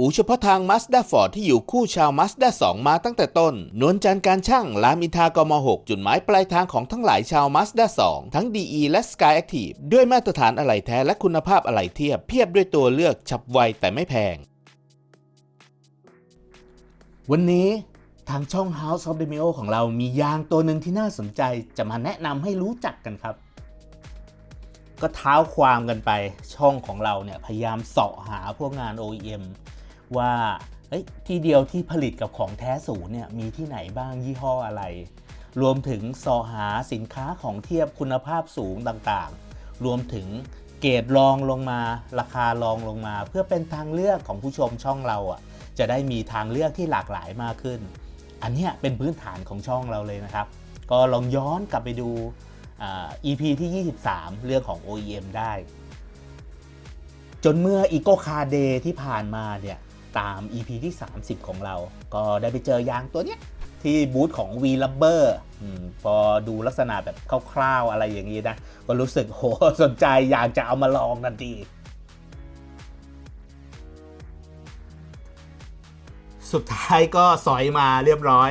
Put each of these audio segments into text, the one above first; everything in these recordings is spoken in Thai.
อูเฉพาะทาง Mazda Ford ที่อยู่คู่ชาว Mazda 2 มาตั้งแต่ต้น นวลจันทร์การช่างรามอินทากม 6 จุดหมายปลายทางของทั้งหลายชาว Mazda 2 ทั้ง DE และ Sky Active ด้วยมาตรฐานอะไหล่แท้และคุณภาพอะไหล่เทียบเพียบด้วยตัวเลือกฉับไวแต่ไม่แพง วันนี้ทางช่อง House of the Mio ของเรามียางตัวหนึ่งที่น่าสนใจจะมาแนะนำให้รู้จักกันครับก็เท้าความกันไปช่องของเราเนี่ยพยายามเสาะหาพวกงาน OEM ว่าที่เดียวที่ผลิตกับของแท้ศูนย์เนี่ยมีที่ไหนบ้างยี่ห้ออะไร รวมถึงสาะหาสินค้าของเทียบคุณภาพสูงต่างๆ รวมถึงเกรดรองลงมา ราคารองลงมา เพื่อเป็นทางเลือกของผู้ชมช่องเราอะจะได้มีทางเลือกที่หลากหลายมากขึ้น อันนี้เป็นพื้นฐานของช่องเราเลยนะครับ ก็ลองย้อนกลับไปดูอ่า EP ที่ 23 เรื่องของ OEM ได้ จนเมื่อ Eco Car Day ที่ผ่านมาเนี่ย ตาม EP ที่ 30 ของเรา ก็ได้ไปเจอยางตัวเนี้ยที่บูธของ V Rubber อมพอดูลักษณะแบบคร่าวๆอะไรอย่างนี้นะ ก็รู้สึกโหสนใจอยากจะเอามาลองทันทีสุดท้ายก็สอยมาเรียบร้อย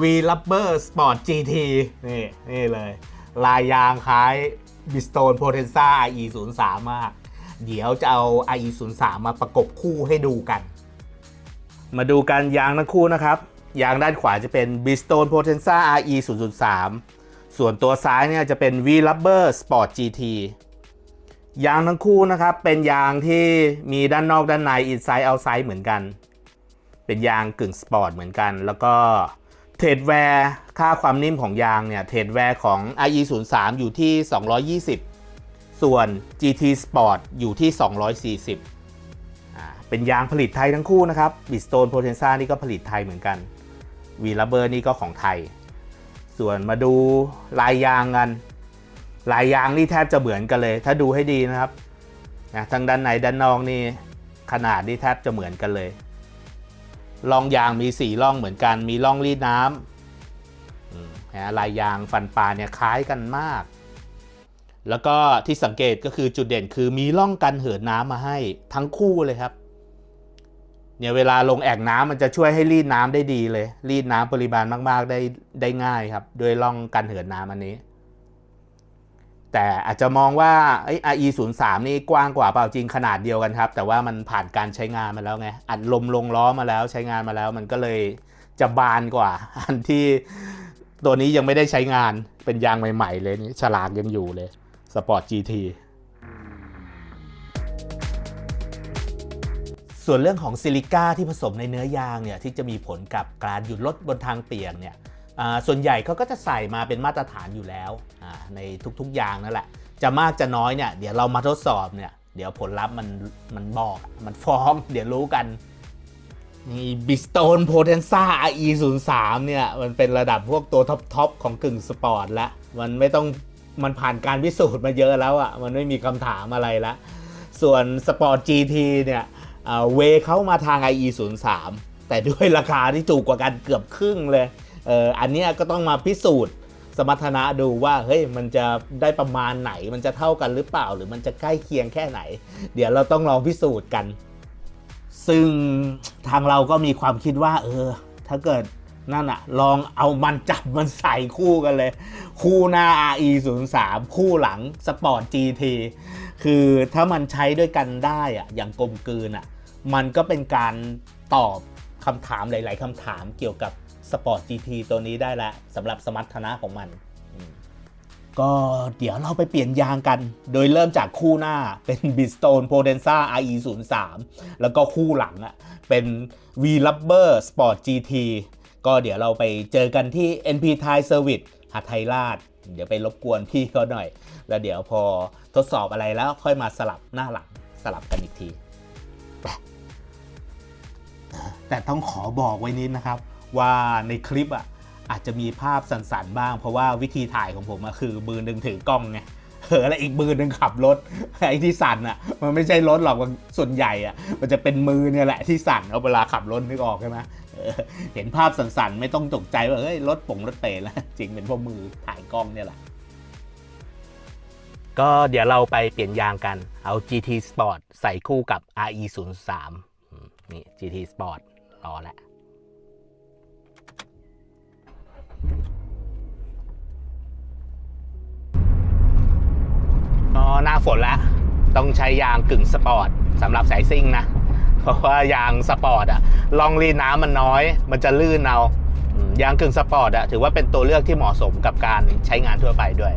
V Rubber Sport GT นี่นี่เลย ลายยางคล้าย Bridgestone Potenza IE 0 3 มาก เดี๋ยวจะเอา IE 0 3 มาประกบคู่ให้ดูกัน มาดูกันยางทั้งคู่นะครับ ยางด้านขวาจะเป็น Bridgestone Potenza RE 0 3 ส่วนตัวซ้ายเนี่ยจะเป็น V Rubber Sport GT ยางทั้งคู่นะครับเป็นยางที่มีด้านนอกด้านใน inside outside เหมือนกัน เป็นยางกึ่งสปอร์ตเหมือนกัน แล้วก็เทรดแวร์ค่าความนิ่มของยางเนี่ยเทรดแวร์ของ IE 0 3อยู่ที่ 220 ส่วน GT Sport อยู่ที่ 240 เป็นยางผลิตไทยทั้งคู่นะครับ Bridgestone Potenza นี่ก็ผลิตไทยเหมือนกัน V Rubber นี่ก็ของไทย ส่วนมาดูลายยางกัน ลายยางนี่แทบจะเหมือนกันเลย ถ้าดูให้ดีนะครับนะทั้งด้านในด้านนอกนี่ขนาดนี่แทบจะเหมือนกันเลยร่องยางมีสี่ร่องเหมือนกัน มีร่องรีดน้ำนะลายยางฟันปลาเนี่ยคล้ายกันมาก แล้วก็ที่สังเกตก็คือจุดเด่นคือมีร่องกันเหินน้ำมาให้ทั้งคู่เลยครับ เนี่ยเวลาลงแอ่งน้ำมันจะช่วยให้รีดน้ำได้ดีเลย รีดน้ำปริมาณมาก ๆ ได้ได้ง่ายครับด้วยร่องกันเหินน้ำอันนี้ แต่อาจจะมองว่าไอ้ RE 0 3นี่กว้างกว่าเปล่าจริงขนาดเดียวกันครับ แต่ว่ามันผ่านการใช้งานมาแล้วไงอัดลมลงล้อมาแล้วใช้งานมาแล้ว มันก็เลยจะบานกว่า อันที่ตัวนี้ยังไม่ได้ใช้งานเป็นยางใหม่ ๆ เลยนี่ฉลากยังอยู่เลย สปอร์ต GT ส่วนเรื่องของซิลิก้าที่ผสมในเนื้อยางเนี่ยที่จะมีผลกับการหยุดรถบนทางเปียกเนี่ยอ่าส่วนใหญ่เขาก็จะใส่มาเป็นมาตรฐานอยู่แล้วอ่าในทุกๆยางนั่นแหละ จะมากจะน้อยเนี่ยเดี๋ยวเรามาทดสอบเนี่ยเดี๋ยวผลลัพธ์มันมันบอกมันฟ้องเดี๋ยวรู้กันนี่บิสโตนโพเทนซ่า RE 0 3 เนี่ย มันเป็นระดับพวกตัวท็อปทอปของกึ่งสปอร์ตล้วมันไม่ต้อง มันผ่านการพิสูจน์มาเยอะแล้วอะ่ะมันไม่มีคำถามอะไรละ ส่วนสปอร์ต GT เนี่ยอ่าเวเข้ามาทาง IE 0 3 แต่ด้วยราคาที่ถูกกว่ากันเกือบครึ่งเลยเอออันนี้ก็ต้องมาพิสูจน์สมรรถนะดูว่าเฮ้ยมันจะได้ประมาณไหนมันจะเท่ากันหรือเปล่า หรือมันจะใกล้เคียงแค่ไหน เดี๋ยวเราต้องลองพิสูจน์กัน ซึ่งทางเราก็มีความคิดว่า เออ ถ้าเกิด นั่นอะลองเอามันจับมันใส่คู่กันเลย คู่หน้า RE 0 3คู่หลัง Sport GT คือถ้ามันใช้ด้วยกันได้อะอย่างกลมกลืนอะมันก็เป็นการตอบคำถามหลาย ๆคำถามเกี่ยวกับ Sport GT ตัวนี้ได้แล้วสำหรับสมรรถนะของมัน ก็เดี๋ยวเราไปเปลี่ยนยางกัน โดยเริ่มจากคู่หน้าเป็น b i s t o n e Potenza RE 0 3แล้วก็คู่หลังอะเป็น V Rubber Sport GT ก็เดี๋ยวเราไปเจอกันที่ NP Thai Service หาไทยราช เดี๋ยวไปรบกวนพี่เขาหน่อย แล้วเดี๋ยวพอทดสอบอะไรแล้วค่อยมาสลับหน้าหลังสลับกันอีกที แต่ต้องขอบอกไว้นิดนะครับ ว่าในคลิปอะอาจจะมีภาพสั่นๆบ้าง เพราะว่าวิธีถ่ายของผมคือมือหนึ่งถือกล้องไง เออแล้วอีกมือหนึ่งขับรถไอ้ที่สั่นอะ มันไม่ใช่รถหรอกส่วนใหญ่อะ มันจะเป็นมือเนี่ยแหละที่สั่นเอาเวลาขับรถนึกออกใช่ไหมเห็นภาพสั่นๆ ไม่ต้องตกใจว่าเฮ้ยรถป่งรถเตะแล้วจริงเป็นพราะมือถ่ายกล้องเนี่ยแหละก็เดี๋ยวเราไปเปลี่ยนยางกัน เอา GT Sport ใส่คู่กับ RE 0 3นี่ GT Sport รอแล้ว อ๋อหน้าฝนแล้วต้องใช้ยางกึ่งสปอร์ตสำหรับสายซิ่งนะ เพราะว่ายางสปอร์ตอะลองรีน้ำมันน้อย มันจะลื่นเอายางกึ่งสปอร์ตอะถือว่าเป็นตัวเลือกที่เหมาะสมกับการใช้งานทั่วไปด้วย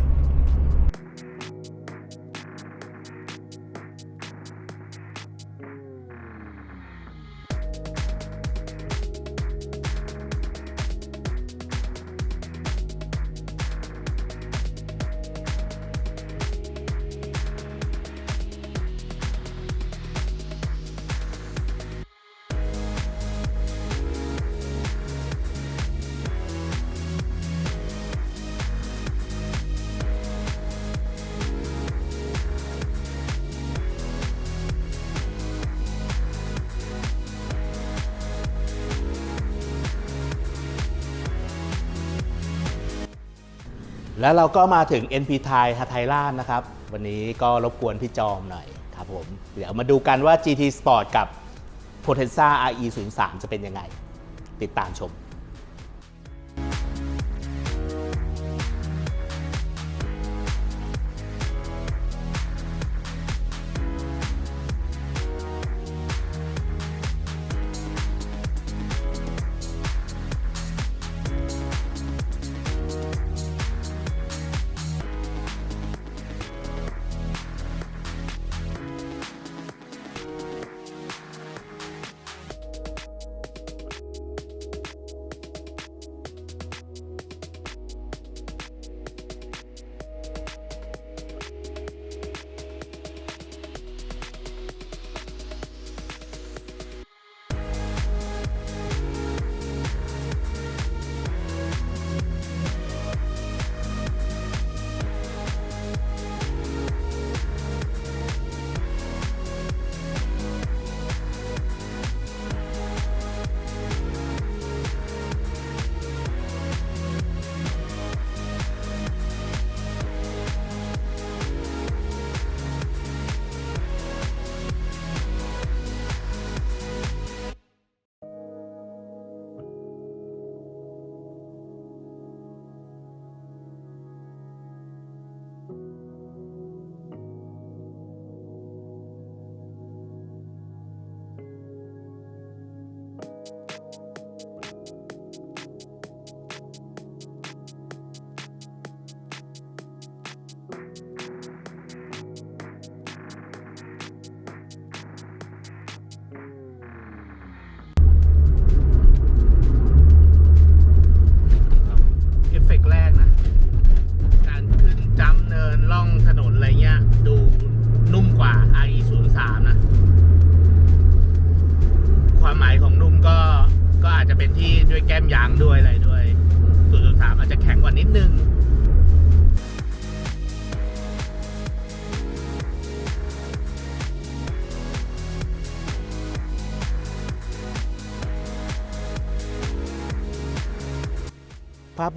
แล้วเราก็มาถึง NP ไทยฮาไทยล่านนะครับ วันนี้ก็รบกวนพี่จอมหน่อยครับผม เดี๋ยวมาดูกันว่า GT Sport กับ Potenza RE 0 3 จะเป็นยังไง ติดตามชม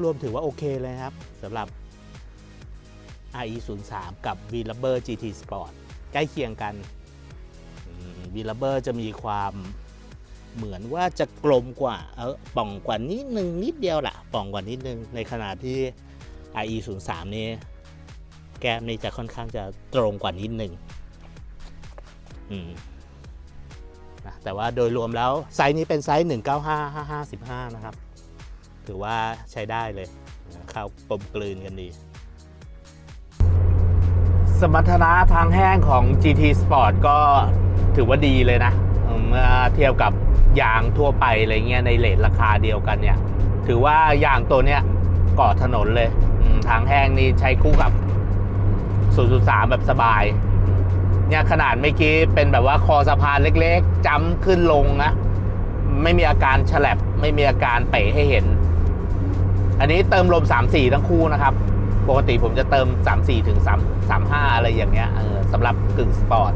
รวมถือว่าโอเคเลยครับสำหรับ RE 0 3กับ v l a b e r GT Sport ใกล้เคียงกัน v l a b e r จะมีความเหมือนว่าจะกลมกว่าเออป่องกว่านิดนึงนิดเดียวละป่องกว่านิดนึงในขณะที่ RE 0 3นี่แก้มนี่จะค่อนข้างจะตรงกว่านิดนึงนะแต่ว่าโดยรวมแล้ว ไซส์นี้เป็นไซส์ 195555 นะครับ ถือว่าใช้ได้เลยเข้ากลมกลืนกันดี สมรรถนะทางแห้งของ GT Sport ก็ถือว่าดีเลยนะเมื่อเทียบกับยางทั่วไปอะไรเงี้ยในเลทราคาเดียวกันเนี่ย ถือว่ายางตัวเนี้ยเกาะถนนเลยทางแห้งนี่ใช้คู่กับ003 แบบสบาย เนี่ยขนาดเมื่อกี้เป็นแบบว่าคอสะพานเล็กๆจ้ำขึ้นลงนะ ไม่มีอาการฉลับไม่มีอาการเป๋ให้เห็น อันนี้เติมลม 3-4 ทั้งคู่นะครับ ปกติผมจะเติม 3-4 ถึง 3 3-5 อะไรอย่างเงี้ยเออสำหรับกึ่งสปอร์ต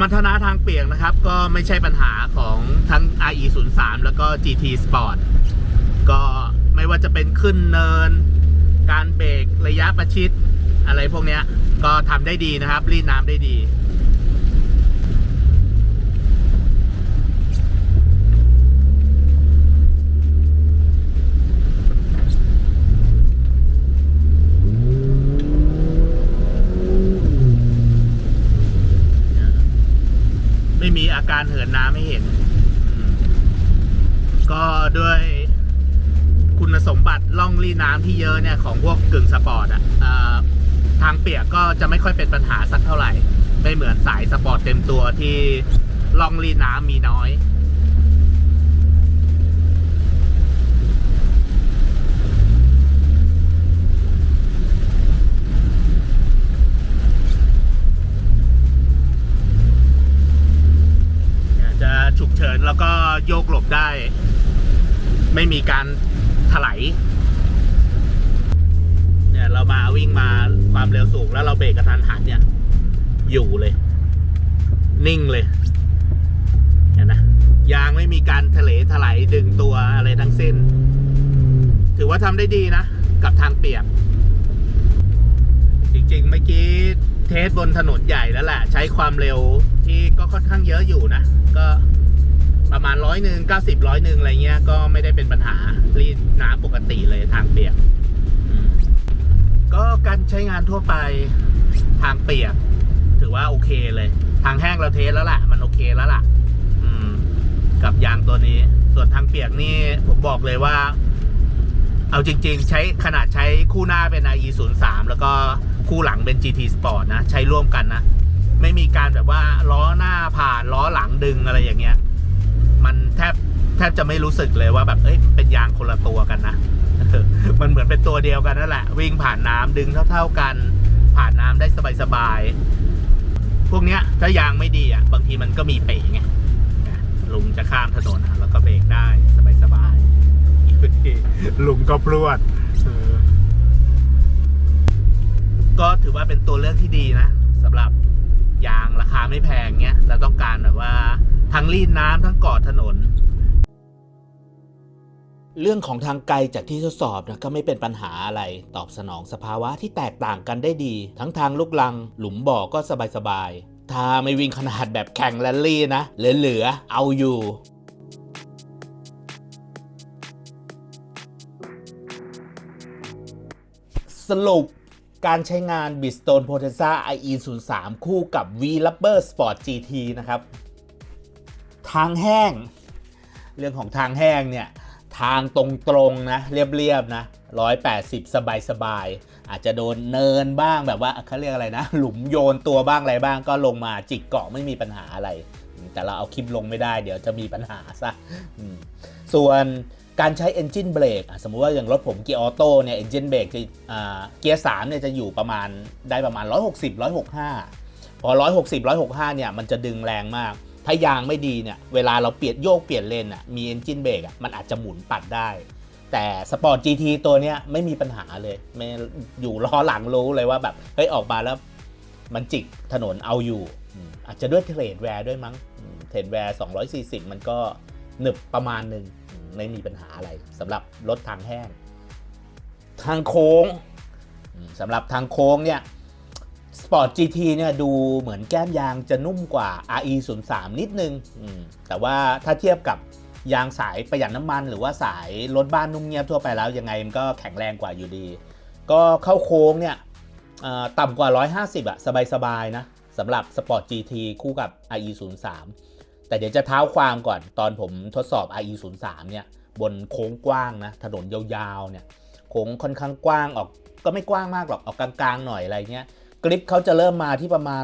มรรถนะทางเปียกนะครับ ก็ไม่ใช่ปัญหาของทั้ง RE 0 3แล้วก็ GT Sport ก็ไม่ว่าจะเป็นขึ้นเนิน การเบรกระยะประชิด อะไรพวกนี้ก็ทำได้ดีนะครับ รีดน้ำได้ดี ไมีอาการเหินน้ำให้เห็น ก็ด้วยคุณสมบัติล่องรีน้ำที่เยอะเนี่ย ของพวกกึ่งสปอร์ตอะอะทางเปียกก็จะไม่ค่อยเป็นปัญหาสักเท่าไหร่ ไม่เหมือนสายสปอร์ตเต็มตัวที่ล่องรีน้ำมีน้อย จะ ฉุกเฉิน แล้วก็โยกหลบได้ ไม่มีการถลายเนี่ยเรามาวิ่งมาความเร็วสูงแล้วเราเบรกกระทันหันเนี่ย อยู่เลย นิ่งเลยเห็นนะยางไม่มีการทะเลถลายดึงตัวอะไรทั้งสิ้น ถือว่าทำได้ดีนะ กับทางเปียก จริงๆเมื่อกี้เทสบนถนนใหญ่แล้วแหละ ใช้ความเร็วที่ก็ค่อนข้างเยอะอยู่นะ ก็ ประมาณร้อยหนึ่งเก้าสิบร้อยหนึ่งอะไรเงี้ยก็ไม่ได้เป็นปัญหารีดน้ำปกติเลยทางเปียกก็การใช้งานทั่วไปทางเปียก ถือว่าโอเคเลย ทางแห้งเราเทสแล้วล่ะ มันโอเคแล้วล่ะ อืม กับยางตัวนี้ ส่วนทางเปียกนี่ผมบอกเลยว่า เอาจริง ๆ ใช้ขนาดใช้คู่หน้าเป็น IE 0 3แล้วก็คู่หลังเป็น GT Sport นะ ใช้ร่วมกันนะ ไม่มีการแบบว่าล้อหน้าผ่านล้อหลังดึงอะไรอย่างเงี้ย มันแทบแทบจะไม่รู้สึกเลยว่าแบบเอ้ยเป็นยางคนละตัวกันนะมันเหมือนเป็นตัวเดียวกันนั่นแหละ วิ่งผ่านน้ำดึงเท่า ๆกัน ผ่านน้ำได้สบายๆพวกเนี้ยถ้ายางไม่ดีอะ บางทีมันก็มีเป๋ไงลุงจะข้ามถนนอะแล้วก็เบรกได้สบายๆลุงก็พรวดก็ถือว่าเป็นตัวเลือกที่ดีนะสำหรับยางราคาไม่แพงเนี้ยเราต้องการแบบว่า ทั้งรีดน้ำทั้งกอดถนน เรื่องของทางไกลจากที่ทดสอบนะก็ไม่เป็นปัญหาอะไรตอบสนองสภาวะที่แตกต่างกันได้ดี ทั้งทางลูกลัง หลุมบ่อก็สบายๆถ้าไม่วิ่งขนาดแบบแข่งแรลลี่นะเหลือๆเอาอยู่สรุปการใช้งาน Bridgestone Potenza IE 0 3 คู่กับ V Rubber Sport GT นะครับ ทางแห้ง เรื่องของทางแห้งเนี่ย ทางตรงๆนะเรียบๆนะ180 สบายๆอาจจะโดนเนินบ้างแบบว่าเขาเรียกอะไรนะ หลุมโยนตัวบ้างอะไรบ้างก็ลงมาจิกเกาะไม่มีปัญหาอะไร แต่เราเอาคลิปลงไม่ได้เดี๋ยวจะมีปัญหาซะส่วนการใช้ Engine Brake สมมุติว่าอย่างรถผมเกียร์ออโต้เนี่ย Engine Brake จะเกียร์3เนี่ยจะอยู่ประมาณได้ประมาณ 160 165 พอ 160 165 เนี่ยมันจะดึงแรงมาก ถ้ายางไม่ดีเนี่ยเวลาเราเปลี่ยนโยกเปลี่ยนเลนอะมี Engine Brake อะมันอาจจะหมุนปัดได้ แต่ Sport GT ตัวเนี้ยไม่มีปัญหาเลยไม่อยู่ล้อหลังรู้เลยว่าแบบเฮ้ยออกมาแล้วมันจิกถนนเอาอยู่ อาจจะด้วยเทรดแวร์ด้วยมั้งเทรดแวร์ 240 มันก็หนึบประมาณหนึ่งไม่มีปัญหาอะไรสำหรับรถทางแห้ง ทางโค้งสำหรับทางโค้งเนี่ย Sport GT เนี่ยดูเหมือนแก้มยางจะนุ่มกว่า RE 0 3นิดนึง แต่ว่าถ้าเทียบกับยางสายประหยัดน้ำมัน หรือว่าสายรถบ้านนุ่มเงียบทั่วไปแล้วยังไงมันก็แข็งแรงกว่าอยู่ดี ก็เข้าโค้งเนี่ยต่ำกว่า 150อะสบาย ๆ นะสำหรับ Sport GT คู่กับ RE 0 3แต่เดี๋ยวจะเท้าความก่อนตอนผมทดสอบ RE 0 3เนี่ยบนโค้งกว้างนะถนนยาวๆเนี่ยโค้งค่อนข้างกว้างออกก็ไม่กว้างมากหรอกออกกลางๆหน่อยอะไรเงี้ย กริปเขาจะเริ่มมาที่ประมาณ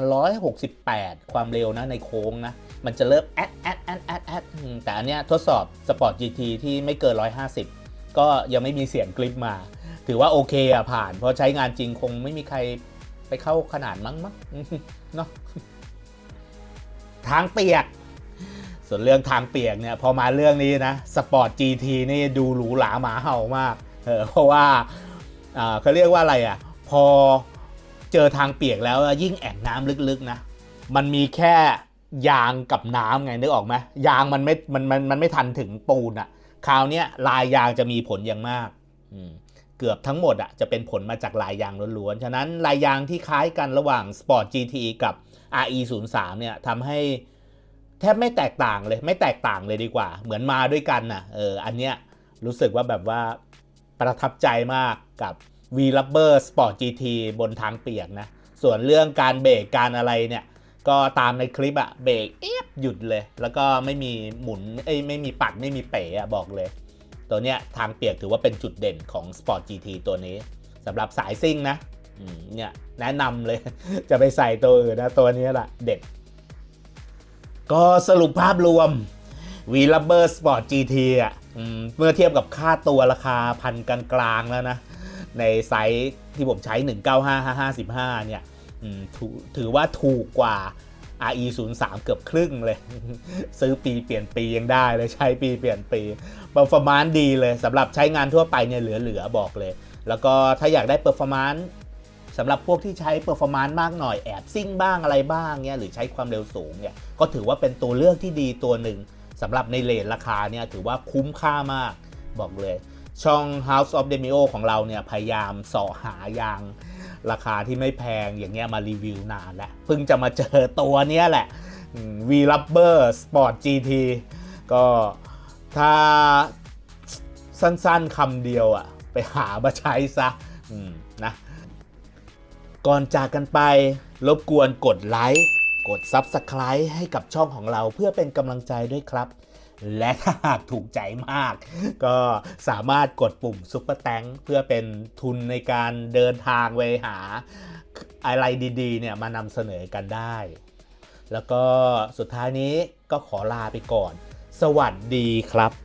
168 ความเร็วนะในโค้งนะ มันจะเริ่มแอดแอดแอดแอดแอดแต่อันเนี้ยทดสอบ Sport GT ที่ไม่เกิน 150 ก็ยังไม่มีเสียงกริปมา ถือว่าโอเคอะผ่าน เพราะใช้งานจริงคงไม่มีใครไปเข้าขนาดมั้งมั้งเนาะทางเปียก ส่วนเรื่องทางเปียกเนี่ยพอมาเรื่องนี้นะ Sport GT นี่ดูหรูหราหมาเห่ามาก เออเพราะว่าอ่าเขาเรียกว่าอะไรอะพอ เจอทางเปียกแล้วยิ่งแอ่งน้ำลึกๆนะ มันมีแค่ยางกับน้ำไงนึกออกไหมยางมันไม่มันมันมันไม่ทันถึงปูนอะคราวเนี้ยลายยางจะมีผลอย่างมากเกือบทั้งหมดอะจะเป็นผลมาจากลายยางล้วนๆ ฉะนั้นลายยางที่คล้ายกันระหว่าง Sport GT กับ RE 0 3 เนี่ยทำให้แทบไม่แตกต่างเลย ไม่แตกต่างเลยดีกว่า เหมือนมาด้วยกันน่ะเอออันเนี้ยรู้สึกว่าแบบว่าประทับใจมากกับ V Rubber Sport GT บนทางเปียกนะ ส่วนเรื่องการเบรกการอะไรเนี่ย ก็ตามในคลิปอะเบรกเอี๊ยบหยุดเลย แล้วก็ไม่มีหมุนเอ้ยไม่มีปัดไม่มีเป๋อะบอกเลย ตัวเนี้ยทางเปียกถือว่าเป็นจุดเด่นของ Sport GT ตัวนี้สำหรับสายซิ่งนะเนี่ยแนะนำเลย จะไปใส่ตัวอื่นนะ ตัวนี้แหละเด็ด ก็สรุปภาพรวม V Rubber Sport GT อะอมเมื่อเทียบกับค่าตัวราคาพันกลางๆแล้วนะ ในไซส์ที่ผมใช้ 195555 เนี่ยถือถือว่าถูกกว่า RE 0 3เกือบครึ่งเลย ซื้อปีเปลี่ยนปียังได้เลยใช้ปีเปลี่ยนปี p e r f o r m a n c e ดีเลยสำหรับใช้งานทั่วไปเนี่ยเหลือๆบอกเลย แล้วก็ถ้าอยากได้ performance สำหรับพวกที่ใช้ performance มากหน่อยแอบซิ่งบ้างอะไรบ้างเนี่ยหรือใช้ความเร็วสูงเนี่ยก็ถือว่าเป็นตัวเลือกที่ดีตัวหนึ่งสำหรับในเลทราคาเนี่ยถือว่าคุ้มค่ามากบอกเลย ช่อง House of Demio ของเราเนี่ยพยายามสาะหายางราคาที่ไม่แพงอย่างเงี้ยมารีวิวนานแล้วเพิ่งจะมาเจอตัวเนี้ยแหละ V Rubber Sport GT ก็ถ้าสั้นๆคำเดียวอะไปหามาใช้ซะนะ ก่อนจากกันไปรบกวนกดไลค์ กด Subscribe ให้กับช่องของเราเพื่อเป็นกำลังใจด้วยครับ และถ้าหากถูกใจมาก ก็สามารถกดปุ่มซุปเปอร์แตงเพื่อเป็นทุนในการเดินทางไปหาอะไรดีๆเนี่ยมานำเสนอกันได้ แล้วก็สุดท้ายนี้ก็ขอลาไปก่อน สวัสดีครับ